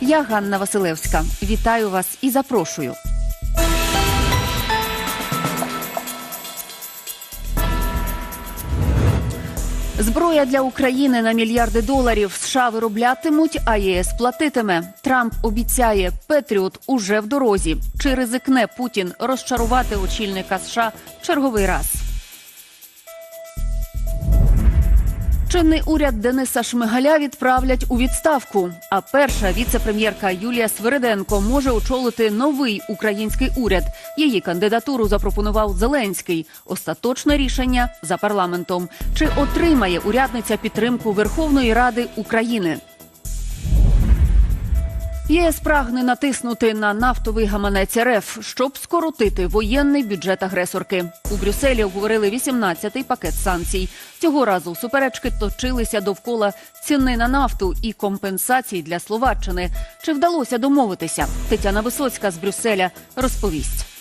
Я Ганна Василевська. Вітаю вас і запрошую. Зброя для України на мільярди доларів США вироблятимуть, а ЄС платитиме. Трамп обіцяє, Петріот уже в дорозі. Чи ризикне Путін розчарувати очільника США черговий раз? Чинний уряд Дениса Шмигаля відправлять у відставку. А перша віце-прем'єрка Юлія Свириденко може очолити новий український уряд. Її кандидатуру запропонував Зеленський. Остаточне рішення за парламентом. Чи отримає урядниця підтримку Верховної Ради України? ЄС прагне натиснути на нафтовий гаманець РФ, щоб скоротити воєнний бюджет агресорки. У Брюсселі обговорили 18-й пакет санкцій. Цього разу суперечки точилися довкола ціни на нафту і компенсацій для Словаччини. Чи вдалося домовитися? Тетяна Висоцька з Брюсселя розповість.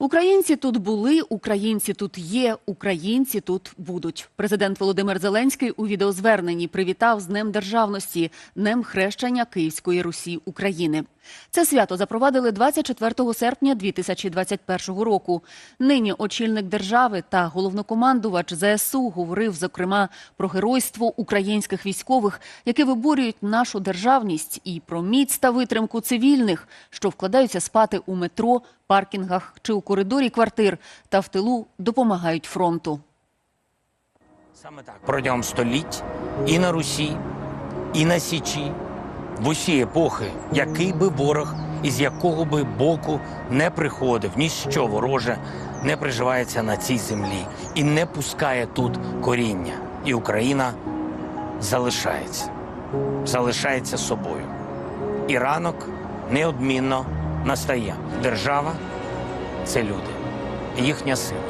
Українці тут були, українці тут є, українці тут будуть. Президент Володимир Зеленський у відеозверненні привітав з Днем Державності, Днем хрещення Київської Русі України. Це свято запровадили 24 серпня 2021 року. Нині очільник держави та головнокомандувач ЗСУ говорив зокрема про геройство українських військових, які виборюють нашу державність, і про міць та витримку цивільних, що вкладаються спати у метро, паркінгах чи у коридорі квартир та в тилу допомагають фронту. Саме так протягом століть і на Русі, і на Січі, в усі епохи, який би ворог із якого би боку не приходив, ніщо вороже не приживається на цій землі і не пускає тут коріння. І Україна залишається, залишається собою. І ранок неодмінно настає. Держава це люди, їхня сила,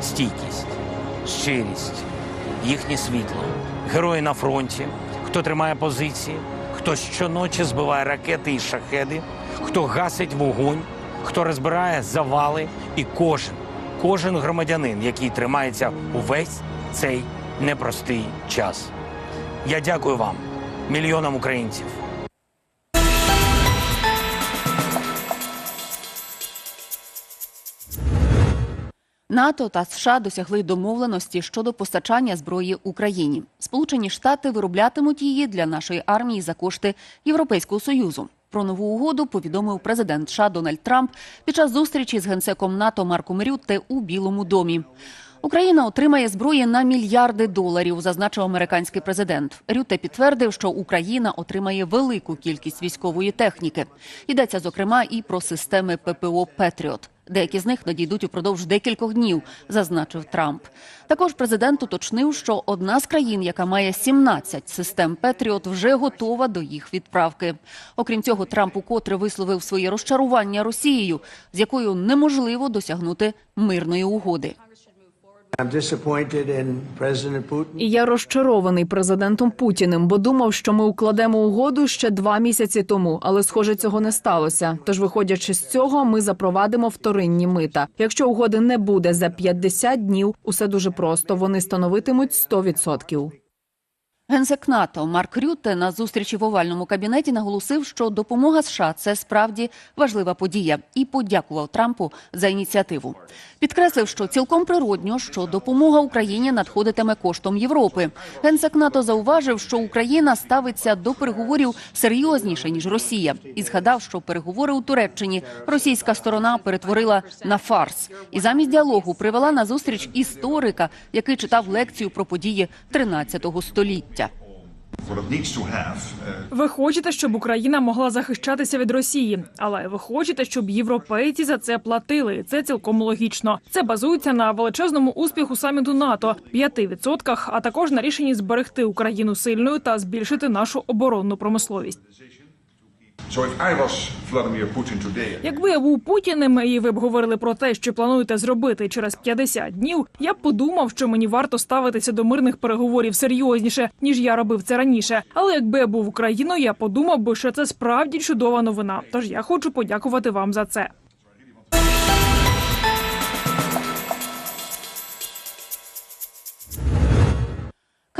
стійкість, щирість, їхнє світло, герої на фронті, хто тримає позиції, хто щоночі збиває ракети і шахеди, хто гасить вогонь, хто розбирає завали, і кожен, кожен громадянин, який тримається увесь цей непростий час. Я дякую вам, мільйонам українців. НАТО та США досягли домовленості щодо постачання зброї Україні. Сполучені Штати вироблятимуть її для нашої армії за кошти Європейського союзу. Про нову угоду повідомив президент США Дональд Трамп під час зустрічі з генсеком НАТО Марком Рютте у Білому домі. Україна отримає зброї на мільярди доларів, зазначив американський президент. Рютте підтвердив, що Україна отримає велику кількість військової техніки. Йдеться зокрема і про системи ППО Петріот. Деякі з них надійдуть упродовж декількох днів, зазначив Трамп. Також президент уточнив, що одна з країн, яка має 17 систем Петріот, вже готова до їх відправки. Окрім цього, Трамп укотре висловив своє розчарування Росією, з якою неможливо досягнути мирної угоди. I'm disappointed in President Putin. І я розчарований президентом Путіним, бо думав, що ми укладемо угоду ще два місяці тому, але схоже, цього не сталося. Тож, виходячи з цього, ми запровадимо вторинні мита. Якщо угоди не буде за 50 днів, усе дуже просто. Вони становитимуть 100%. Генсек НАТО Марк Рютте на зустрічі в овальному кабінеті наголосив, що допомога США це справді важлива подія, і подякував Трампу за ініціативу. Підкреслив, що цілком природньо, що допомога Україні надходитиме коштом Європи. Генсек НАТО зауважив, що Україна ставиться до переговорів серйозніше ніж Росія, і згадав, що переговори у Туреччині російська сторона перетворила на фарс, і замість діалогу привела на зустріч історика, який читав лекцію про події 13 століття. Ви хочете, щоб Україна могла захищатися від Росії, але ви хочете, щоб європейці за це платили. Це цілком логічно. Це базується на величезному успіху саміту НАТО 5%, а також на рішенні зберегти Україну сильною та збільшити нашу оборонну промисловість. So if I was Якби я був Путіним і ви б говорили про те, що плануєте зробити через 50 днів, я б подумав, що мені варто ставитися до мирних переговорів серйозніше, ніж я робив це раніше. Але якби я був Україною, я подумав би, що це справді чудова новина. Тож я хочу подякувати вам за це.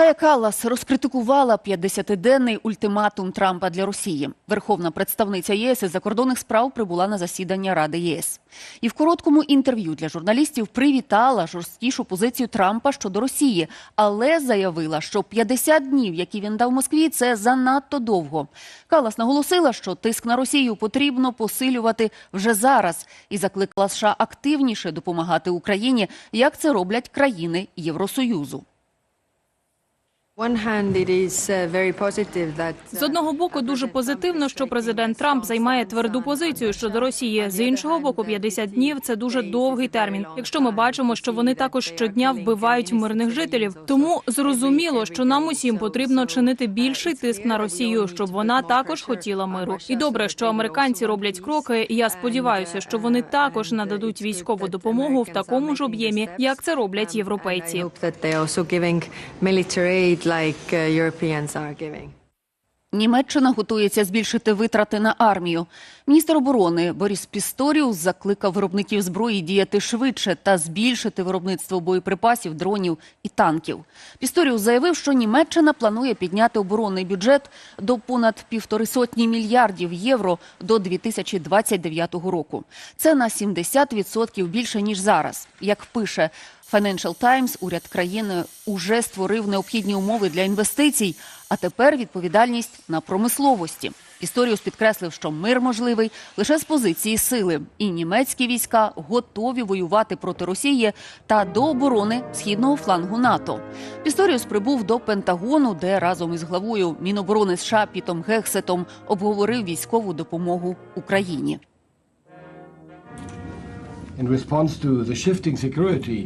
Кая Каллас розкритикувала 50-денний ультиматум Трампа для Росії. Верховна представниця ЄС із закордонних справ прибула на засідання Ради ЄС. І в короткому інтерв'ю для журналістів привітала жорсткішу позицію Трампа щодо Росії, але заявила, що 50 днів, які він дав Москві, це занадто довго. Каллас наголосила, що тиск на Росію потрібно посилювати вже зараз, і закликала США активніше допомагати Україні, як це роблять країни Євросоюзу. З одного боку, дуже позитивно, що президент Трамп займає тверду позицію щодо Росії. З іншого боку, 50 днів це дуже довгий термін. Якщо ми бачимо, що вони також щодня вбивають мирних жителів, тому зрозуміло, що нам усім потрібно чинити більший тиск на Росію, щоб вона також хотіла миру. І добре, що американці роблять кроки. і Я сподіваюся, що вони також нададуть військову допомогу в такому ж об'ємі, як це роблять європейці. Like uh, Europeans are giving. Німеччина готується збільшити витрати на армію. Міністр оборони Борис Пісторіус закликав виробників зброї діяти швидше та збільшити виробництво боєприпасів, дронів і танків. Пісторіус заявив, що Німеччина планує підняти оборонний бюджет до понад півтори сотні мільярдів євро до 2029 року. Це на 70% більше ніж зараз. Як пише Financial Times, уряд країни уже створив необхідні умови для інвестицій, а тепер відповідальність на промисловості. Історіус підкреслив, що мир можливий лише з позиції сили, і німецькі війська готові воювати проти Росії та до оборони східного флангу НАТО. Пісторіус прибув до Пентагону, де разом із главою Міноборони США Пітом Гексетом обговорив військову допомогу Україні. In response to the shifting security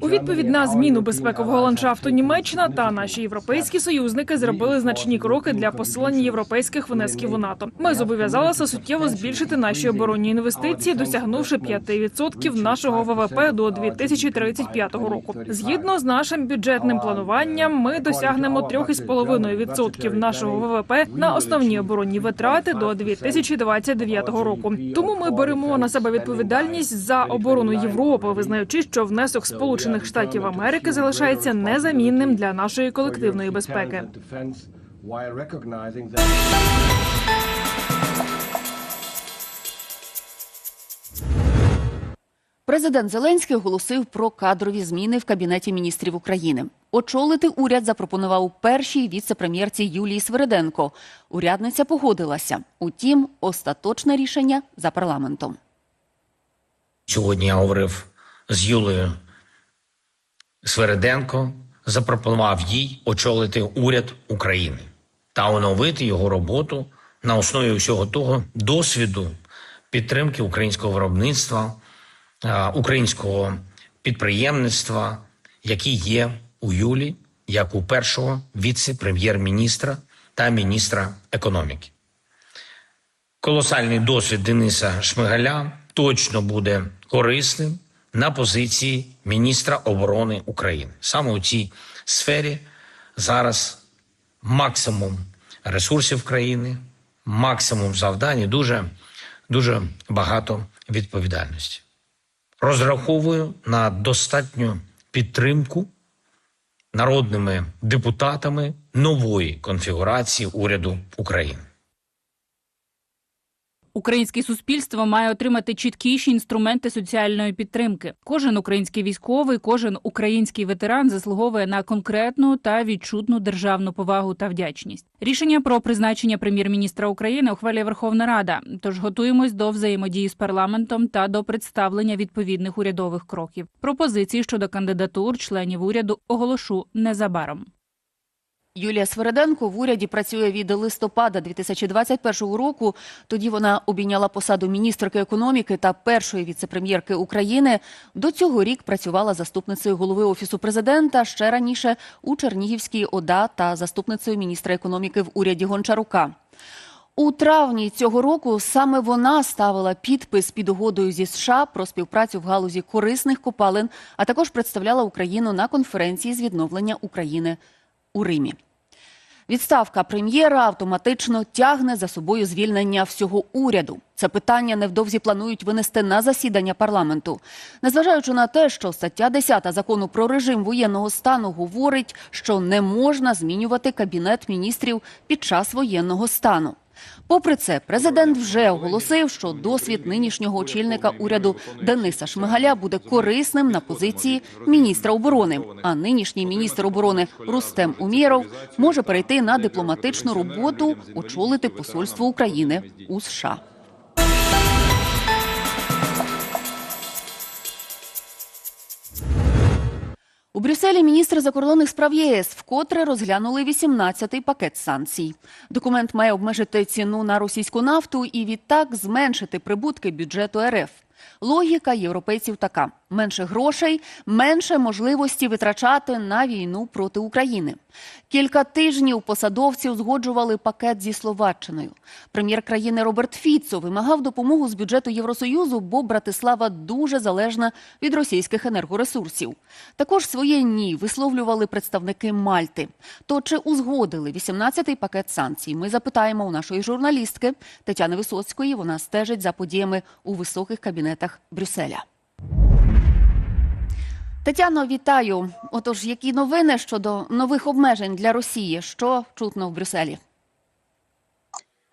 У відповідь на зміну безпекового ландшафту Німеччина та наші європейські союзники зробили значні кроки для посилення європейських внесків у НАТО. Ми зобов'язалися суттєво збільшити наші оборонні інвестиції, досягнувши 5% нашого ВВП до 2035 року. Згідно з нашим бюджетним плануванням, ми досягнемо 3,5% нашого ВВП на основні оборонні витрати до 2029 року. Тому ми беремо на себе відповідальність за оборону Європи, визнаючи, що внесок Сполучених Штатів Америки залишається незамінним для нашої колективної безпеки. Президент Зеленський оголосив про кадрові зміни в кабінеті міністрів України. Очолити уряд запропонував першій віце-прем'єрці Юлії Свириденко. Урядниця погодилася. Утім, остаточне рішення за парламентом. Сьогодні я говорив з Юлею Свереденко, запропонував їй очолити уряд України та оновити його роботу на основі всього того досвіду підтримки українського виробництва, українського підприємництва, які є у Юлі, як у першого віце-прем'єр-міністра та міністра економіки. Колосальний досвід Дениса Шмигаля точно буде корисним на позиції міністра оборони України. Саме у цій сфері зараз максимум ресурсів країни, максимум завдань і дуже, дуже багато відповідальності. Розраховую на достатню підтримку народними депутатами нової конфігурації уряду України. Українське суспільство має отримати чіткіші інструменти соціальної підтримки. Кожен український військовий, кожен український ветеран заслуговує на конкретну та відчутну державну повагу та вдячність. Рішення про призначення прем'єр-міністра України ухвалює Верховна Рада. Тож готуємось до взаємодії з парламентом та до представлення відповідних урядових кроків. Пропозиції щодо кандидатур членів уряду оголошу незабаром. Юлія Свереденко в уряді працює від листопада 2021 року. Тоді вона обійняла посаду міністерки економіки та першої віцепрем'єрки України. До цього рік працювала заступницею голови офісу президента. Ще раніше у Чернігівській ОДА та заступницею міністра економіки в уряді Гончарука. У травні цього року саме вона ставила підпис під угодою зі США про співпрацю в галузі корисних копалин, а також представляла Україну на конференції з відновлення України у Римі. Відставка прем'єра автоматично тягне за собою звільнення всього уряду. Це питання невдовзі планують винести на засідання парламенту. Незважаючи на те, що стаття 10 закону про режим воєнного стану говорить, що не можна змінювати кабінет міністрів під час воєнного стану. Попри це, президент вже оголосив, що досвід нинішнього очільника уряду Дениса Шмигаля буде корисним на позиції міністра оборони. А нинішній міністр оборони Рустем Умєров може перейти на дипломатичну роботу, очолити посольство України у США. У Брюсселі міністри закордонних справ ЄС вкотре розглянули 18-й пакет санкцій. Документ має обмежити ціну на російську нафту і відтак зменшити прибутки бюджету РФ. Логіка європейців така: менше грошей, менше можливості витрачати на війну проти України. Кілька тижнів посадовці узгоджували пакет зі Словаччиною. Прем'єр країни Роберт Фіцо вимагав допомогу з бюджету Євросоюзу, бо Братислава дуже залежна від російських енергоресурсів. Також своє ні висловлювали представники Мальти. То чи узгодили 18-й пакет санкцій? Ми запитаємо у нашої журналістки Тетяни Висоцької. Вона стежить за подіями у високих кабінетах Брюсселя. Тетяно, вітаю. Отож, які новини щодо нових обмежень для Росії? Що чутно в Брюсселі?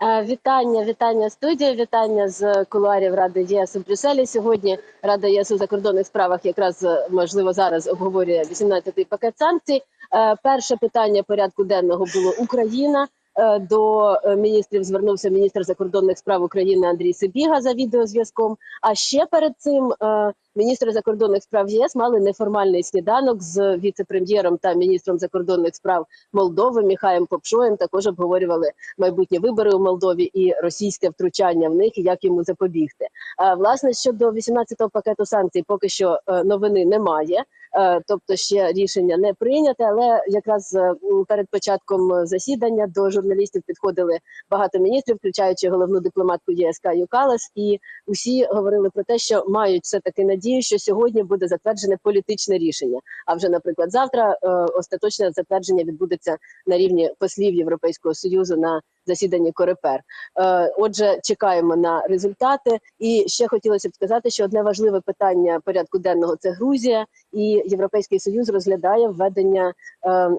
Е, Вітання, вітання студія, вітання з кулуарів Ради ЄС у Брюсселі. Сьогодні Рада ЄС у закордонних справах якраз е, можливо зараз обговорює 18-й пакет санкцій. Е, Перше питання порядку денного було Україна. Е, До е, міністрів звернувся міністр закордонних справ України Андрій Сибіга за відеозв'язком. А ще перед цим е, міністри закордонних справ ЄС мали неформальний сніданок з віце-прем'єром та міністром закордонних справ Молдови Міхаєм Попшоєм. Також обговорювали майбутні вибори у Молдові і російське втручання в них, і як йому запобігти. Е, Власне щодо 18-го пакету санкцій, поки що е, новини немає. Е, Тобто ще рішення не прийняте, але якраз е, перед початком засідання до журналістів підходили багато міністрів, включаючи головну дипломатку ЄС Каю Калас, і усі говорили про те, що мають все таки надію, що сьогодні буде затверджене політичне рішення. А вже, наприклад, завтра е, остаточне затвердження відбудеться на рівні послів Європейського союзу на засіданні Корепер. Е, Отже, чекаємо на результати. І ще хотілося б сказати, що одне важливе питання порядку денного це Грузія, і Європейський Союз розглядає введення е,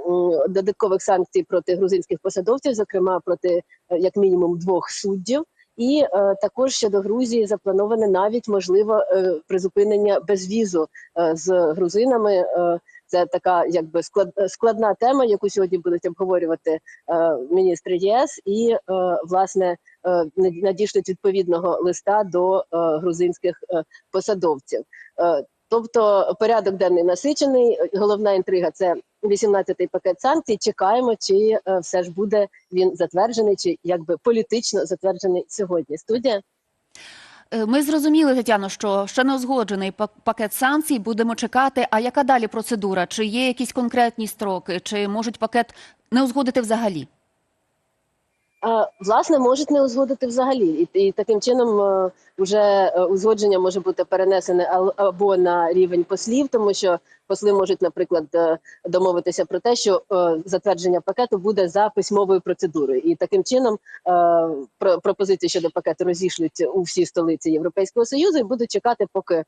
додаткових санкцій проти грузинських посадовців, зокрема проти е, як мінімум двох суддів. І е, також щодо Грузії заплановане навіть можливо е, призупинення безвізу е, з грузинами. Е, це така якби склад, складна тема, яку сьогодні будуть обговорювати е, міністри ЄС, і е, власне е, надішлють відповідного листа до е, грузинських е, посадовців. Е, Тобто порядок денний насичений. Головна інтрига це 18-й пакет санкцій. Чекаємо, чи е, все ж буде він затверджений, чи якби політично затверджений сьогодні. Студія. Е, Ми зрозуміли, Тетяно, що ще не узгоджений пакет санкцій. Будемо чекати. А яка далі процедура? Чи є якісь конкретні строки, чи можуть пакет не узгодити взагалі? Власне, можуть не узгодити взагалі, і, і таким чином е, вже е, узгодження може бути перенесене або на рівень послів, тому що посли можуть, наприклад, е, домовитися про те, що затвердження пакету буде за письмовою процедурою, і таким чином про- пропозиції щодо пакету розійшлють у всі столиці Європейського союзу і будуть чекати, поки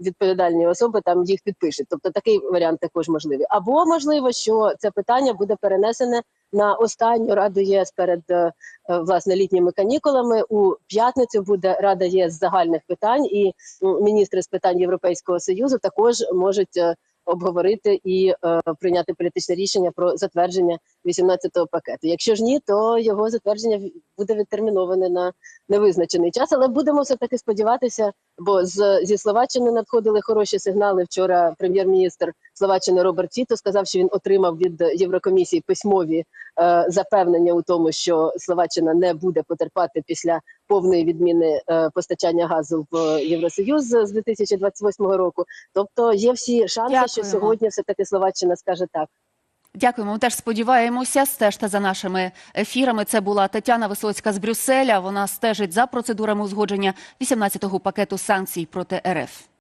відповідальні особи там їх підпишуть. Тобто такий варіант також можливий. Або можливо, що це питання буде перенесене на останню раду ЄС перед е, е, власне літніми канікулами. У п'ятницю буде Рада єс загальних питань, і міністри з питань Європейського союзу також можуть е, обговорити і прийняти політичне рішення про затвердження 18-го пакету. Якщо ж ні, то його затвердження буде відтерміноване на невизначений час. Але будемо все таки сподіватися, бо з зі Словаччини надходили хороші сигнали. Вчора прем'єр-міністр Словаччини Роберт Фіто сказав, що він отримав від Єврокомісії письмові е, запевнення у тому, що Словаччина не буде потерпати після повної відміни е, постачання газу в Євросоюз з 2028 року. Тобто є всі шанси, що сьогодні все таки Словаччина скаже так. Дякуємо. Теж сподіваємося. Стежте за нашими ефірами. Це була Тетяна Висоцька з Брюсселя. Вона стежить за процедурами узгодження 18-го пакету санкцій проти РФ.